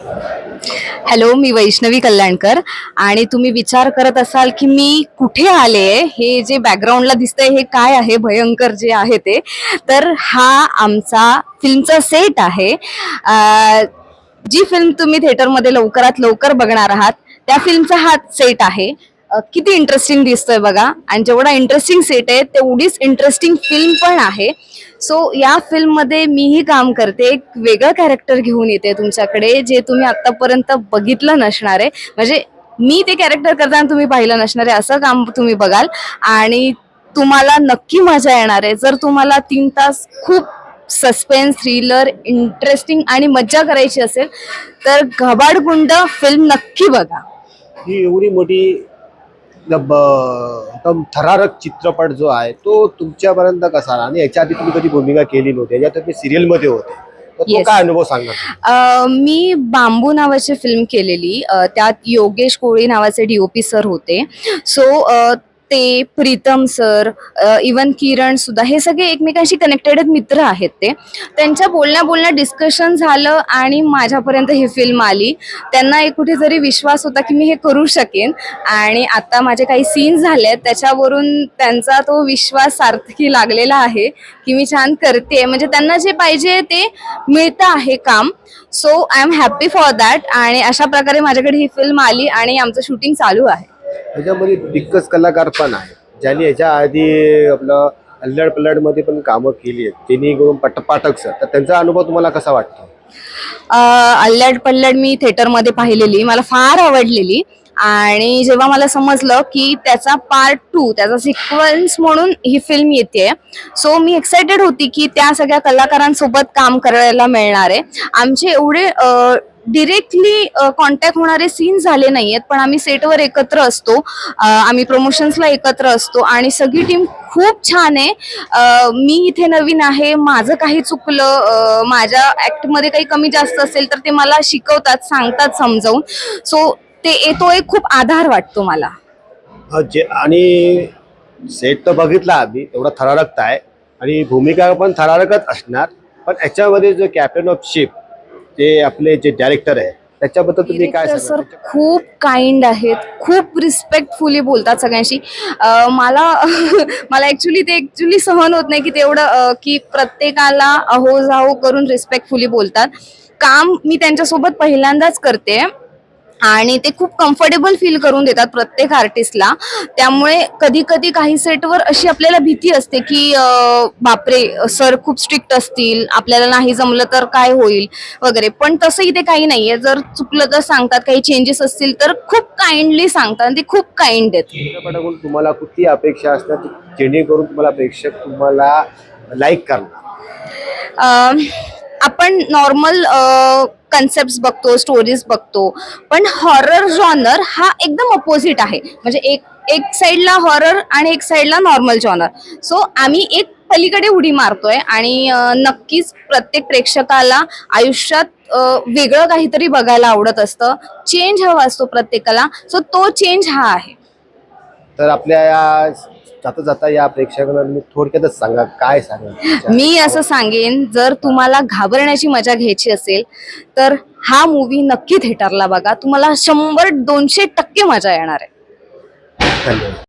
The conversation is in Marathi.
हॅलो मी वैष्णवी कल्याणकर. आणि तुम्ही विचार करत असाल की मी कुठे आले हे जे बॅकग्राऊंडला दिसतंय हे काय आहे? भयंकर जे आहे ते. तर हा आमचा फिल्मचा सेट आहे. जी फिल्म तुम्ही थिएटरमध्ये लवकरात लवकर बघणार आहात त्या फिल्मचा हा सेट आहे. किती इंटरेस्टिंग दिसतोय बघा. आणि जेवढा इंटरेस्टिंग सेट आहे तेवढीच इंटरेस्टिंग फिल्म पण आहे. सो या फिल्ममध्ये मीही काम करते. एक वेगळं कॅरेक्टर घेऊन येते तुमच्याकडे जे तुम्ही आतापर्यंत बघितलं नसणार आहे. म्हणजे मी ते कॅरेक्टर करताना तुम्ही पाहिलं नसणार आहे असं काम तुम्ही बघाल. आणि तुम्हाला नक्की मजा येणार आहे. जर तुम्हाला तीन तास खूप सस्पेन्स थ्रिलर इंटरेस्टिंग आणि मज्जा करायची असेल तर घबाडगुंड फिल्म नक्की बघा. ही एवढी मोठी थरारक चित्रपट जो आहे तो तुमच्यापर्यंत कसा आला? आणि याच्या आधी तुम्ही कधी भूमिका केली नव्हती? याच्यात तुम्ही सिरियलमध्ये होते Yes. काय अनुभव सांगा मी बांबू नावाची फिल्म केलेली. त्यात योगेश कोळी नावाचे डीओपी सर होते. सो ते प्रीतम सर इवन किरण सुद्धा हे सगळे एकमेकांशी कनेक्टेड मित्र आहेत ते. त्यांच्या बोलण्या बोलण्या डिस्कशन झालं आणि माझ्यापर्यंत ही फिल्म आली. त्यांना एक कुठेतरी विश्वास होता की मी हे करू शकेन. आणि आता माझे काही सीन्स झाले आहेत त्याच्यावरून त्यांचा तो विश्वास सार्थकी लागलेला आहे की मी छान करते म्हणजे त्यांना जे पाहिजे ते मिळतं आहे काम. So I am happy for that आणि अशा प्रकारे माझ्याकडे ही फिल्म आली आणि आमचं शूटिंग चालू आहे. ह्याच्यामध्ये दिग्गज कलाकार पण आहेत. ज्यांनी ह्याच्या आधी आपलं अल्लड पल्लडमध्ये पण कामं केली आहेत. त्यांनी करून पट पाठक सर. तर त्यांचा अनुभव तुम्हाला कसा वाटतो? अल्लड पल्लड मी थिएटरमध्ये पाहिलेली. मला फार आवडलेली. आणि जेव्हा मला समजलं की त्याचा पार्ट टू त्याचा सिक्वन्स म्हणून ही फिल्म येते सो मी एक्सायटेड होती की त्या सगळ्या कलाकारांसोबत काम करायला मिळणार आहे. आमचे एवढे डिरेक्टली कॉन्टॅक्ट uh, होणारे सीन झाले नाही आहेत पण आम्ही सेटवर एकत्र असतो. Uh, आम्ही प्रमोशन्सला एकत्र असतो. आणि सगळी टीम खूप छान आहे. Uh, मी इथे नवीन आहे. माझं काही चुकलं माझ्या ॲक्टमध्ये काही कमी जास्त असेल तर ते मला शिकवतात सांगतात समजावून. सो ते तो एक खूप आधार वाटतो मला. जे आणि सेट तर बघितला आम्ही एवढा थरारक आहे. आणि भूमिका पण थरारकच असणार. पण याच्यामध्ये जो कॅप्टन ऑफ शिप ते आपले जे डायरेक्टर आहे त्याच्याबद्दल तुम्ही काय सर खूप काइंड आहेत खूप रिस्पेक्टफुली बोलतात सगळ्यांशी. मला मला ऍक्च्युली ते ऍक्च्युली सहन होत नाही की तेवढं की प्रत्येकाला अहो जाहो करून रिस्पेक्टफुली बोलतात. काम मी त्यांच्यासोबत पहिल्यांदाच करते. आणि ते खूप कम्फर्टेबल फील करून देतात प्रत्येक आर्टिस्टला त्यामुळे कधी कधी काही सेटवर अशी आपल्याला भीती असते की बापरे सर खूप स्ट्रिक्ट असतील आपल्याला नाही जमलं तर काय होईल वगैरे. पण तसं इथे काही नाहीये. जर चुकलं तर सांगतात काही चेंजेस असतील तर खूप काइंडली सांगतात आणि ते खूप काइंड आहेत. चित्रपटाकडून तुम्हाला कुठली अपेक्षा असणार जेणेकरून तुम्हाला प्रेक्षक तुम्हाला लाईक करणार. आपण नॉर्मल कन्सेप्ट बघतो स्टोरीज बघतो. पण हॉरर जॉनर हा एकदम अपोजिट आहे. म्हणजे एक एक साईडला हॉरर आणि एक साईडला नॉर्मल जॉनर सो आम्ही एक पलीकडे उडी मारतोय आणि नक्कीच प्रत्येक प्रेक्षकाला आयुष्यात वेगळं काहीतरी बघायला आवडत असतं. चेंज हवा असतो प्रत्येकाला. सो तो चेंज हा आहे. तर आपल्या या जाता जाता या प्रेक्षकांना तुम्ही थोडक्यातच सांगा काय सांगा? मी असं सांगेन जर तुम्हाला घाबरण्याची मजा घ्यायची असेल तर हा मूवी नक्की थिएटरला बघा. तुम्हाला शंभर दोनशे टक्के मजा येणार आहे. धन्यवाद.